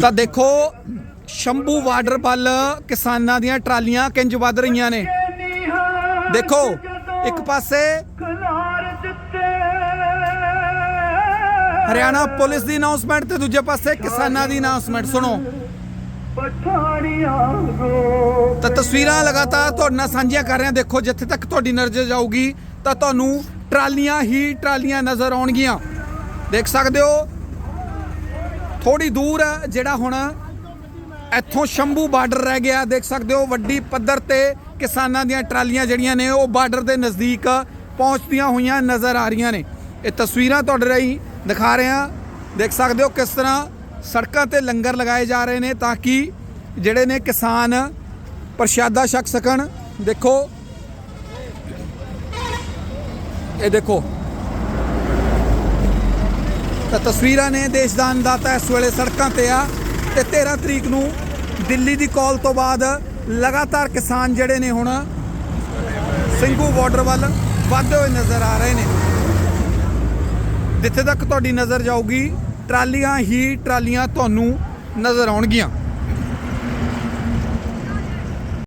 ਤਾਂ ਦੇਖੋ, ਸ਼ੰਭੂ ਵਾਟਰ ਵੱਲ ਕਿਸਾਨਾਂ ਦੀਆਂ ਟਰਾਲੀਆਂ ਕਿੰਜ ਵੱਧ ਰਹੀਆਂ ਨੇ। ਦੇਖੋ, ਇੱਕ ਪਾਸੇ ਹਰਿਆਣਾ ਪੁਲਿਸ ਦੀ ਅਨਾਉਂਸਮੈਂਟ ਤੇ ਦੂਜੇ ਪਾਸੇ ਕਿਸਾਨਾਂ ਦੀ ਅਨਾਉਂਸਮੈਂਟ ਸੁਣੋ। ਤਾਂ ਤਸਵੀਰਾਂ ਲਗਾਤਾਰ ਤੁਹਾਡੇ ਨਾਲ ਸਾਂਝੀਆਂ ਕਰ ਰਹੇ। ਹਾਂ ਦੇਖੋ, ਜਿੱਥੇ ਤੱਕ ਤੁਹਾਡੀ ਨਜ਼ਰ ਜਾਊਗੀ, ਤਾਂ ਤੁਹਾਨੂੰ ਟਰਾਲੀਆਂ ਹੀ ਟਰਾਲੀਆਂ ਨਜ਼ਰ ਆਉਣਗੀਆਂ। ਦੇਖ ਸਕਦੇ ਹੋ ਥੋੜੀ ਦੂਰ ਹੈ ਜਿਹੜਾ ਹੁਣ ਇੱਥੋਂ ਸ਼ੰਭੂ ਬਾਰਡਰ ਰਹਿ ਗਿਆ, ਦੇਖ ਸਕਦੇ ਹੋ ਵੱਡੀ ਪੱਧਰ ਤੇ ਕਿਸਾਨਾਂ ਦੀਆਂ ਟਰਾਲੀਆਂ ਜਿਹੜੀਆਂ ਨੇ, ਉਹ ਬਾਰਡਰ ਦੇ ਨਜ਼ਦੀਕ ਪਹੁੰਚਦੀਆਂ ਹੋਈਆਂ ਨਜ਼ਰ ਆ ਰਹੀਆਂ ਨੇ। ਇਹ ਤਸਵੀਰਾਂ ਤੁਹਾਡੇ ਰਾਹੀਂ ਦਿਖਾ ਰਹੇ। ਹਾਂ ਦੇਖ ਸਕਦੇ ਹੋ ਕਿਸ ਤਰ੍ਹਾਂ ਸੜਕਾਂ ਤੇ ਲੰਗਰ ਲਗਾਏ ਜਾ ਰਹੇ ਨੇ ਤਾਂ ਕਿ ਜਿਹੜੇ ਨੇ ਕਿਸਾਨ ਪ੍ਰਸ਼ਾਦਾ ਛਕ ਸਕਣ। ਦੇਖੋ, ਇਹ ਦੇਖੋ। ਤਾਂ ਤਸਵੀਰਾਂ ਨੇ ਦੇਸ਼ ਦਾ ਅੰਦਾਤਾ ਇਸ ਵੇਲੇ ਸੜਕਾਂ ਤੇ ਆ ਤੇ 13 ਤਰੀਕ ਨੂੰ ਦਿੱਲੀ ਦੀ ਕਾਲ ਤੋਂ ਬਾਅਦ ਲਗਾਤਾਰ ਕਿਸਾਨ ਜਿਹੜੇ ਨੇ ਹੁਣ ਸਿੰਘੂ ਬਾਰਡਰ ਵੱਲ ਵੱਧਦੇ ਹੋਏ ਨਜ਼ਰ ਆ ਰਹੇ ਨੇ। ਜਿੱਥੇ ਤੱਕ ਤੁਹਾਡੀ ਨਜ਼ਰ ਜਾਊਗੀ, ਟਰਾਲੀਆਂ ਹੀ ਟਰਾਲੀਆਂ ਤੁਹਾਨੂੰ ਨਜ਼ਰ ਆਉਣਗੀਆਂ।